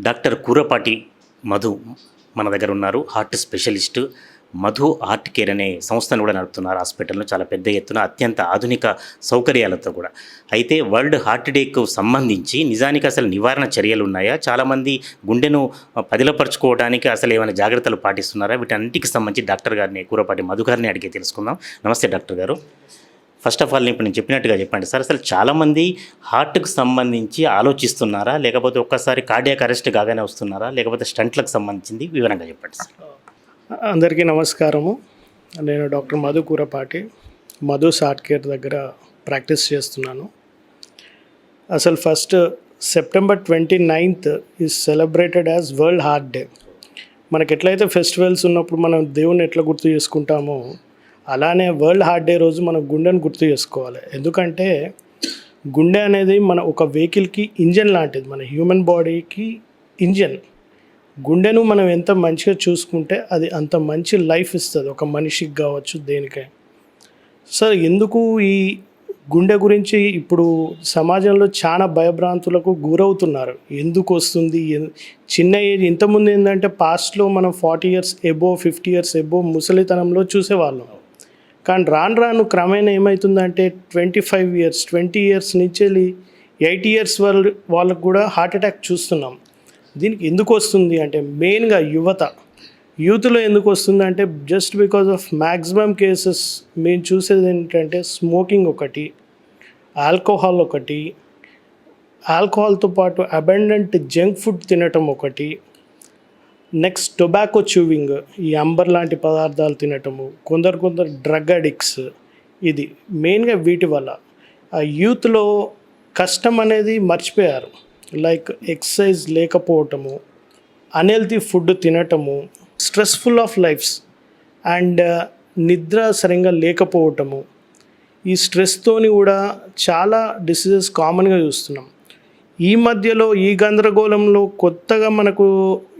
Doctor Kurapati Madhu మన దగ్గర ఉన్నారు. Heart specialist. Madhu heart care అనే సంస్థను కూడా నడుపుతున్నారు హాస్పిటల్లో. చాలా పెద్ద ఎత్తున అత్యంత ఆధునిక సౌకర్యాలతో కూడా. అయితే వరల్డ్ హార్ట్ డేకు సంబంధించి నిజానికి అసలు నివారణ చర్యలు ఉన్నాయా? చాలామంది గుండెను పదిలపరచుకోవడానికి అసలు ఏమైనా జాగ్రత్తలు పాటిస్తున్నారా? వీటన్నిటికి సంబంధించి డాక్టర్ గారిని కూరపాటి మధు గారిని అడిగి తెలుసుకుందాం. నమస్తే డాక్టర్ గారు. ఫస్ట్ ఆఫ్ ఆల్ ఇప్పుడు నేను చెప్పినట్టుగా చెప్పండి. సార్ అసలు చాలామంది హార్ట్కు సంబంధించి ఆలోచిస్తున్నారా? లేకపోతే ఒక్కసారి కార్డియాక్ అరెస్ట్ కాగానే వస్తున్నారా? లేకపోతే స్టంట్లకు సంబంధించింది వివరంగా చెప్పండి సార్. అందరికీ నమస్కారము. నేను డాక్టర్ మధు కూరపాటి మధు సాట్ కేర్ దగ్గర ప్రాక్టీస్ చేస్తున్నాను. అసలు first September twenty ninth is celebrated as world heart day మనకి ఎట్లయితే ఫెస్టివల్స్ ఉన్నప్పుడు మనం దేవుణ్ణి ఎట్లా గుర్తు చేసుకుంటామో అలానే వరల్డ్ హార్ట్ డే రోజు మనం గుండెను గుర్తు చేసుకోవాలి. ఎందుకంటే గుండె అనేది మన ఒక వెహికల్కి ఇంజన్ లాంటిది. మన హ్యూమన్ బాడీకి ఇంజన్. గుండెను మనం ఎంత మంచిగా చూసుకుంటే అది అంత మంచి లైఫ్ ఇస్తుంది. ఒక మనిషికి కావచ్చు దేనికై సార్ ఎందుకు ఈ గుండె గురించి ఇప్పుడు సమాజంలో చాలా భయభ్రాంతులకు గురవుతున్నారు. ఎందుకు వస్తుంది? చిన్న ఏజ్ ఇంతకుముందు ఏంటంటే పాస్ట్లో మనం forty years above fifty years above ముసలితనంలో చూసేవాళ్ళం. కానీ రాను రాను క్రమేణా ఏమవుతుందంటే twenty five years twenty years నుంచి వెళ్ళి ఎయిటీ ఇయర్స్ వాళ్ళు వాళ్ళకు కూడా హార్ట్ అటాక్ చూస్తున్నాం. దీనికి ఎందుకు వస్తుంది అంటే మెయిన్గా యువత యూత్లో ఎందుకు వస్తుంది అంటే just because of maximum cases మేము చూసేది ఏంటంటే స్మోకింగ్ ఒకటి ఆల్కహాల్ ఒకటి ఆల్కహాల్తో పాటు అబెండెంట్ జంక్ ఫుడ్ తినటం ఒకటి నెక్స్ట్ టొబాకో చూవింగ్ ఈ అంబర్ లాంటి పదార్థాలు తినటము కొందరు కొందరు డ్రగ్ అడిక్ట్స్ ఇది మెయిన్గా వీటి వల్ల. ఆ యూత్లో కష్టం అనేది మర్చిపోయారు. లైక్ ఎక్సర్సైజ్ లేకపోవటము అన్హెల్తీ ఫుడ్ తినటము స్ట్రెస్ఫుల్ ఆఫ్ లైఫ్స్ అండ్ నిద్ర సరిగా లేకపోవటము. ఈ స్ట్రెస్తోని కూడా చాలా డిసీజెస్ కామన్గా చూస్తున్నాం. ఈ మధ్యలో ఈ గందరగోళంలో కొత్తగా మనకు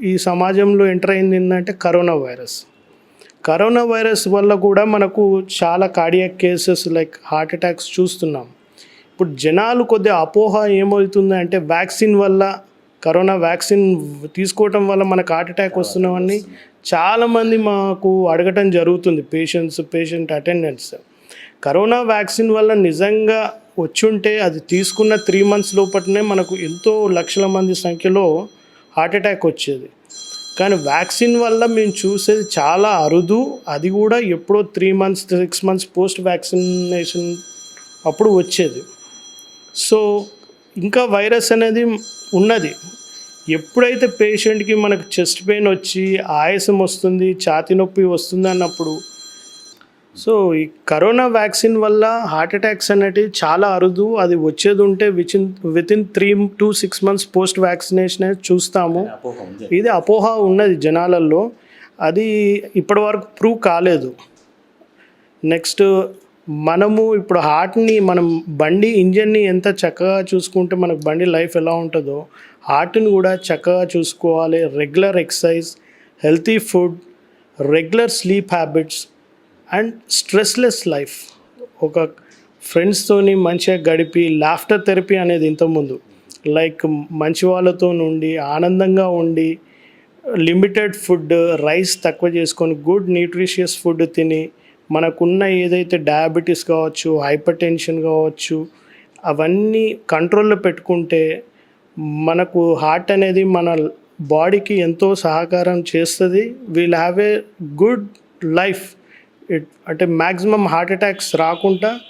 ఈ సమాజంలో ఎంటర్ అయింది ఏంటంటే కరోనా వైరస్. కరోనా వైరస్ వల్ల కూడా మనకు చాలా cardiac cases like heart attacks చూస్తున్నాం. ఇప్పుడు జనాలు కొద్దిగా అపోహ ఏమవుతుంది అంటే వ్యాక్సిన్ వల్ల కరోనా వ్యాక్సిన్ తీసుకోవటం వల్ల మనకు హార్ట్ అటాక్ వస్తున్నామని చాలామంది మాకు అడగటం జరుగుతుంది patients patient attendants corona vaccine వల్ల నిజంగా వచ్చుంటే అది తీసుకున్న త్రీ మంత్స్ లోపలనే మనకు ఎంతో లక్షల మంది సంఖ్యలో హార్ట్ అటాక్ వచ్చేది. కానీ వ్యాక్సిన్ వల్ల మేము చూసేది చాలా అరుదు. అది కూడా ఎప్పుడో three months six months post vaccination అప్పుడు వచ్చేది. సో ఇంకా వైరస్ అనేది ఉన్నది. ఎప్పుడైతే పేషెంట్కి మనకు చెస్ట్ పెయిన్ వచ్చి ఆయాసం వస్తుంది ఛాతి నొప్పి వస్తుంది అన్నప్పుడు సో ఈ కరోనా వ్యాక్సిన్ వల్ల హార్ట్ అటాక్స్ అనేటివి చాలా అరుదు. అది వచ్చేది ఉంటే which in within three to six months post vaccination చూస్తాము ఇది అపోహ ఉన్నది జనాలలో అది ఇప్పటి వరకు ప్రూవ్ కాలేదు. నెక్స్ట్ మనము ఇప్పుడు హార్ట్ని మనం బండి ఇంజన్ని ఎంత చక్కగా చూసుకుంటే మనకు బండి లైఫ్ ఎలా ఉంటుందో హార్ట్ని కూడా చక్కగా చూసుకోవాలి. Regular exercise healthy food regular sleep habits and stressless life. ఒక ఫ్రెండ్స్తోని మంచిగా గడిపి లాఫ్టర్ థెరపీ అనేది ఇంతకుముందు లైక్ మంచి వాళ్ళతో నుండి ఆనందంగా ఉండి లిమిటెడ్ ఫుడ్ రైస్ తక్కువ చేసుకొని గుడ్ న్యూట్రిషియస్ ఫుడ్ తిని మనకున్న ఏదైతే డయాబెటీస్ కావచ్చు హైపర్ టెన్షన్ కావచ్చు అవన్నీ కంట్రోల్లో పెట్టుకుంటే మనకు హార్ట్ అనేది మన బాడీకి ఎంతో సహకారం చేస్తుంది. We'll have a good life అంటే మ్యాక్సిమం హార్ట్ అటాక్స్ రాకుండా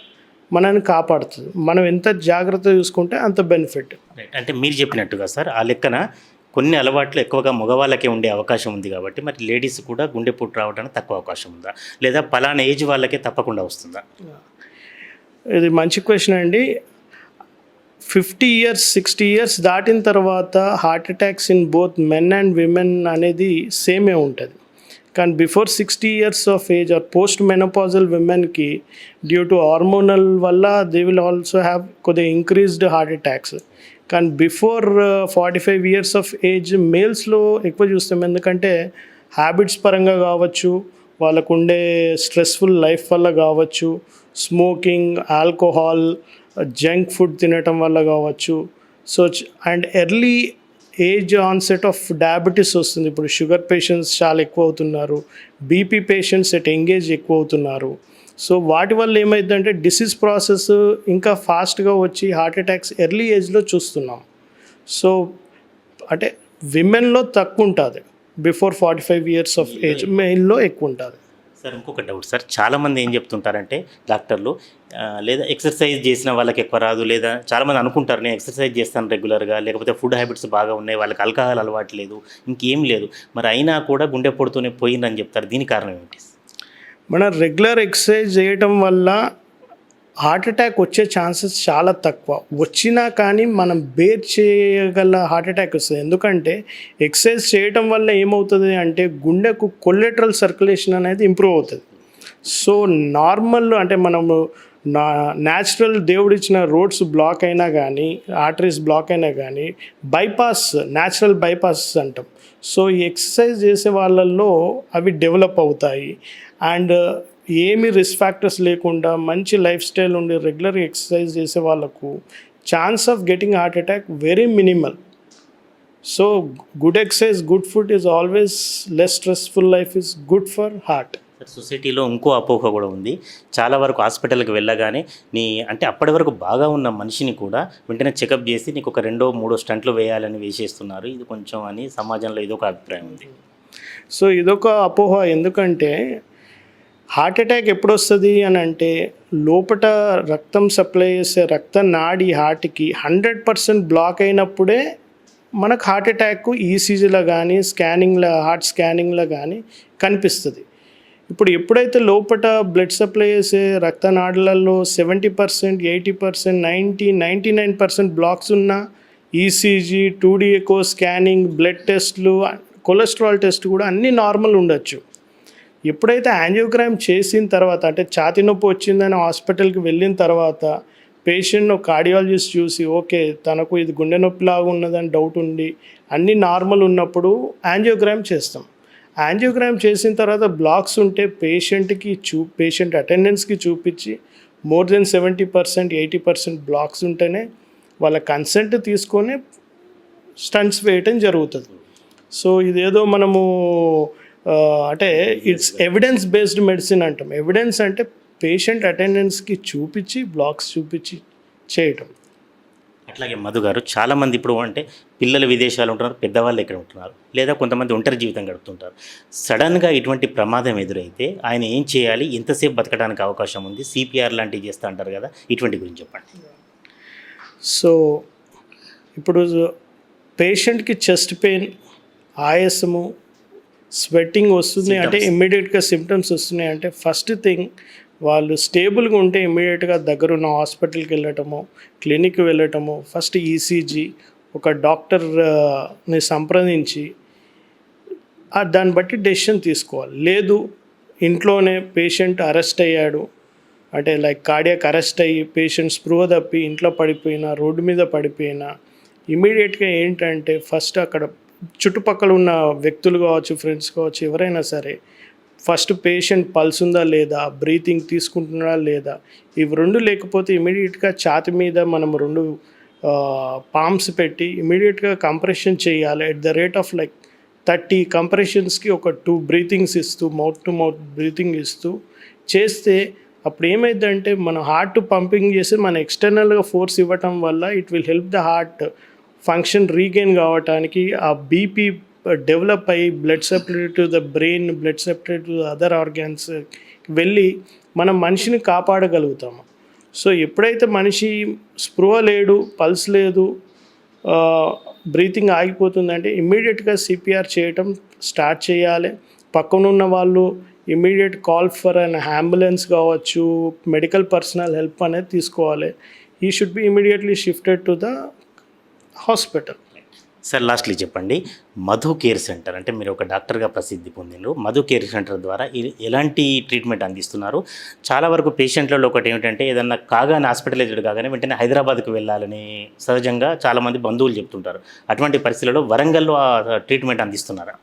మనల్ని కాపాడుతుంది. మనం ఎంత జాగ్రత్త చూసుకుంటే అంత బెనిఫిట్. రైట్. అంటే మీరు చెప్పినట్టుగా సార్ ఆ లెక్కన కొన్ని అలవాట్లు ఎక్కువగా మగవాళ్ళకే ఉండే అవకాశం ఉంది కాబట్టి మరి లేడీస్ కూడా గుండెపోటు రావడానికి తక్కువ అవకాశం ఉందా? లేదా పలానా ఏజ్ వాళ్ళకే తప్పకుండా వస్తుందా? ఇది మంచి క్వశ్చన్ అండి. ఫిఫ్టీ ఇయర్స్ సిక్స్టీ ఇయర్స్ దాటిన తర్వాత heart attacks in both men and women అనేది సేమే ఉంటుంది. కానీ before sixty years of age or post menopausal విమెన్కి due to hormonal వల్ల దే విల్ ఆల్సో హ్యావ్ కొద్దిగా ఇంక్రీజ్డ్ హార్ట్ అటాక్స్ కానీ before forty five years of age మేల్స్లో ఎక్కువ చూస్తాం. ఎందుకంటే హ్యాబిట్స్ పరంగా కావచ్చు వాళ్ళకు ఉండే స్ట్రెస్ఫుల్ లైఫ్ వల్ల కావచ్చు స్మోకింగ్ ఆల్కహాల్ జంక్ ఫుడ్ తినటం వల్ల కావచ్చు. So and early age onset of diabetes వస్తుంది. ఇప్పుడు షుగర్ పేషెంట్స్ చాలా ఎక్కువ అవుతున్నారు బీపీ పేషెంట్స్ ఎట్ ఎంగేజ్ ఎక్కువ అవుతున్నారు సో వాటి వల్ల ఏమైందంటే డిసీజ్ ప్రాసెస్ ఇంకా ఫాస్ట్గా వచ్చి హార్ట్ అటాక్స్ ఎర్లీ ఏజ్లో చూస్తున్నాం. సో అంటే విమెన్లో తక్కువ ఉంటుంది before forty five years of age మెయిన్లో ఎక్కువ ఉంటుంది సార్ ఇంకొక డౌట్ సార్ చాలామంది ఏం చెప్తుంటారంటే డాక్టర్లు లేదా ఎక్సర్సైజ్ చేసిన వాళ్ళకి ఎక్కువ రాదు లేదా చాలామంది అనుకుంటారు నేను ఎక్సర్సైజ్ చేస్తాను రెగ్యులర్గా లేకపోతే ఫుడ్ హ్యాబిట్స్ బాగా ఉన్నాయి వాళ్ళకి ఆల్కహాల్ అలవాటు లేదు ఇంకేం లేదు. మరి అయినా కూడా గుండె పొడుతూనే పోయిందని చెప్తారు. దీని కారణం ఏంటి? మన రెగ్యులర్ ఎక్సర్సైజ్ చేయటం వల్ల హార్ట్ అటాక్ వచ్చే ఛాన్సెస్ చాలా తక్కువ. వచ్చినా కానీ మనం బేర్ చేయగల హార్ట్ అటాక్ వస్తుంది. ఎందుకంటే ఎక్సర్సైజ్ చేయటం వల్ల ఏమవుతుంది అంటే గుండెకు కొల్లెటరల్ సర్క్యులేషన్ అనేది ఇంప్రూవ్ అవుతుంది. సో నార్మల్ అంటే మనము నా న్యాచురల్ దేవుడిచ్చిన రోడ్స్ బ్లాక్ అయినా కానీ ఆర్టరీస్ బ్లాక్ అయినా కానీ బైపాస్ న్యాచురల్ బైపాస్ అంటాం. సో ఈ ఎక్సర్సైజ్ చేసే వాళ్ళల్లో అవి డెవలప్ అవుతాయి. అండ్ ఏమి రిస్క్ ఫ్యాక్టర్స్ లేకుండా మంచి లైఫ్ స్టైల్ ఉండి రెగ్యులర్ ఎక్సర్సైజ్ చేసే వాళ్ళకు chance of getting heart attack very minimal so good exercise good food is always less stressful life is good for heart సొసైటీలో ఇంకో అపోహ కూడా ఉంది. చాలా వరకు హాస్పిటల్కి వెళ్ళగానే నీ అంటే అప్పటి వరకు బాగా ఉన్న మనిషిని కూడా వెంటనే చెకప్ చేసి నీకు ఒక రెండో మూడో స్టంట్లు వేయాలని వేసేస్తున్నారు. ఇది కొంచెం అని సమాజంలో ఇదొక అభిప్రాయం ఉంది. సో ఇదొక అపోహ. ఎందుకంటే హార్ట్ అటాక్ ఎప్పుడు వస్తుంది అని అంటే లోపట రక్తం సప్లై చేసే రక్త నాడి హార్ట్కి హండ్రెడ్ పర్సెంట్ బ్లాక్ అయినప్పుడే మనకు హార్ట్ అటాక్ ఈసీజీలో కానీ స్కానింగ్లో హార్ట్ స్కానింగ్లో కానీ కనిపిస్తుంది. ఇప్పుడు ఎప్పుడైతే లోపట బ్లడ్ సప్లై చేసే రక్తనాడులలో seventy percent eighty percent ninety ninety nine percent blocks ఉన్న ECG two D echo scanning blood టెస్ట్లు కొలెస్ట్రాల్ టెస్ట్ కూడా అన్నీ నార్మల్ ఉండొచ్చు. ఎప్పుడైతే యాంజియోగ్రామ్ చేసిన తర్వాత అంటే ఛాతి నొప్పి వచ్చిందని హాస్పిటల్కి వెళ్ళిన తర్వాత పేషెంట్ను కార్డియాలజిస్ట్ చూసి ఓకే తనకు ఇది గుండె నొప్పిలాగా ఉన్నదని డౌట్ ఉండి అన్నీ నార్మల్ ఉన్నప్పుడు యాంజియోగ్రామ్ చేస్తాం. యాంజియోగ్రామ్ చేసిన తర్వాత బ్లాక్స్ ఉంటే పేషెంట్కి చూ పేషెంట్ అటెండెన్స్కి చూపించి more than seventy percent eighty percent blocks ఉంటేనే వాళ్ళ కన్సెంట్ తీసుకొని స్టంట్స్ వేయటం జరుగుతుంది. సో ఇదేదో మనము అంటే ఇట్స్ ఎవిడెన్స్ బేస్డ్ మెడిసిన్ అంటాం. ఎవిడెన్స్ అంటే పేషెంట్ అటెండెన్స్కి చూపించి బ్లాక్స్ చూపించి చేయటం. అట్లాగే మధు గారు చాలామంది ఇప్పుడు అంటే పిల్లలు విదేశాలు ఉంటున్నారు పెద్దవాళ్ళు ఇక్కడ ఉంటున్నారు లేదా కొంతమంది ఒంటరి జీవితం గడుపుతుంటారు. సడన్గా ఇటువంటి ప్రమాదం ఎదురైతే ఆయన ఏం చేయాలి? ఎంతసేపు బతకడానికి అవకాశం ఉంది సిపిఆర్ లాంటివి చేస్తూ అంటారు కదా ఇటువంటి గురించి చెప్పండి. సో ఇప్పుడు పేషెంట్కి చెస్ట్ పెయిన్ ఆయాసము స్వెట్టింగ్ వస్తుంది అంటే. ఇమ్మీడియట్గా సిమ్టమ్స్ వస్తున్నాయి అంటే ఫస్ట్ థింగ్ వాళ్ళు స్టేబుల్గా ఉంటే ఇమ్మీడియట్గా దగ్గరున్న హాస్పిటల్కి వెళ్ళటము క్లినిక్కి వెళ్ళటము ఫస్ట్ ఈసీజీ ఒక డాక్టర్ని సంప్రదించి దాన్ని బట్టి డెసిషన్ తీసుకోవాలి లేదు ఇంట్లోనే పేషెంట్ అరెస్ట్ అయ్యాడు అంటే లైక్ కార్డియాక్ అరెస్ట్ అయ్యి పేషెంట్ స్పృహ తప్పి ఇంట్లో పడిపోయినా రోడ్డు మీద పడిపోయినా ఇమీడియట్గా ఏంటంటే ఫస్ట్ అక్కడ చుట్టుపక్కల ఉన్న వ్యక్తులు కావచ్చు ఫ్రెండ్స్ కావచ్చు ఎవరైనా సరే ఫస్ట్ పేషెంట్ పల్స్ ఉందా లేదా బ్రీతింగ్ తీసుకుంటున్నా లేదా ఇవి రెండు లేకపోతే ఇమీడియట్గా ఛాతి మీద మనం రెండు పామ్స్ పెట్టి ఇమీడియట్గా కంప్రెషన్ చేయాలి. At the rate of like thirty కంప్రెషన్స్కి ఒక టూ బ్రీతింగ్స్ ఇస్తూ మౌత్ టు మౌత్ బ్రీతింగ్ ఇస్తూ చేస్తే అప్పుడు ఏమైందంటే మనం హార్ట్ పంపింగ్ చేసి మన ఎక్స్టర్నల్గా ఫోర్స్ ఇవ్వటం వల్ల it will help the heart function regain కావటానికి ఆ బీపీ డెవలప్ అయ్యి blood supply to the brain blood supply to other organs వెళ్ళి మనం మనిషిని కాపాడగలుగుతాము. సో ఎప్పుడైతే మనిషి స్పృహ లేడు పల్స్ లేదు బ్రీతింగ్ ఆగిపోతుందంటే ఇమ్మీడియట్గా సిపిఆర్ చేయటం స్టార్ట్ చేయాలి. పక్కనున్న వాళ్ళు immediate call for an ambulance కావచ్చు మెడికల్ పర్సనల్ హెల్ప్ అనేది తీసుకోవాలి. ఈ should be immediately shifted to the hospital. Sir lastly చెప్పండి. మధు కేర్ సెంటర్ అంటే మీరు ఒక డాక్టర్గా ప్రసిద్ధి పొందిండ్రు. మధు కేర్ సెంటర్ ద్వారా ఎలాంటి ట్రీట్మెంట్ అందిస్తున్నారు? చాలా వరకు పేషెంట్లలో ఒకటి ఏమిటంటే ఏదన్నా కాగానే హాస్పిటలైజ్డ్ కాగానే వెంటనే హైదరాబాద్కు వెళ్ళాలని సహజంగా చాలామంది బంధువులు చెప్తుంటారు. అటువంటి పరిస్థితుల్లో వరంగల్లో ఆ ట్రీట్మెంట్ అందిస్తున్నారా?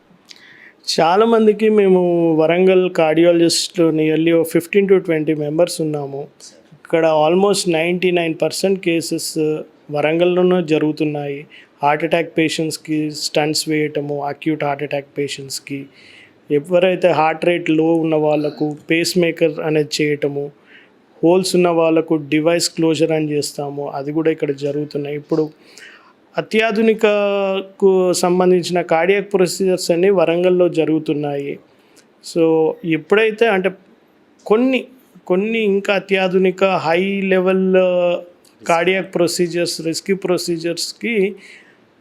చాలామందికి మేము Warangal cardiologist nearly fifteen to twenty members ఉన్నాము. ఇక్కడ almost ninety nine percent cases వరంగల్లోనే జరుగుతున్నాయి. హార్ట్ అటాక్ పేషెంట్స్కి స్టంట్స్ వేయటము అక్యూట్ హార్ట్ అటాక్ పేషెంట్స్కి. ఎవరైతే హార్ట్ రేట్లో ఉన్న వాళ్ళకు పేస్ మేకర్ అనేది చేయటము హోల్స్ ఉన్న వాళ్ళకు డివైస్ క్లోజర్ అని చేస్తాము అది కూడా ఇక్కడ జరుగుతున్నాయి. ఇప్పుడు అత్యాధునికకు సంబంధించిన కార్డియాక్ ప్రొసీజర్స్ అన్నీ వరంగల్లో జరుగుతున్నాయి. సో ఎప్పుడైతే అంటే కొన్ని కొన్ని ఇంకా అత్యాధునిక high level cardiac procedures rescue ప్రొసీజర్స్కి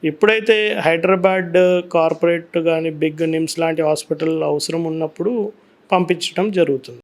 ఎప్పుడైతే హైదరాబాద్ కార్పొరేట్ కానీ బిగ్ నిమ్స్ లాంటి హాస్పిటల్ అవసరం ఉన్నప్పుడు పంపించడం జరుగుతుంది.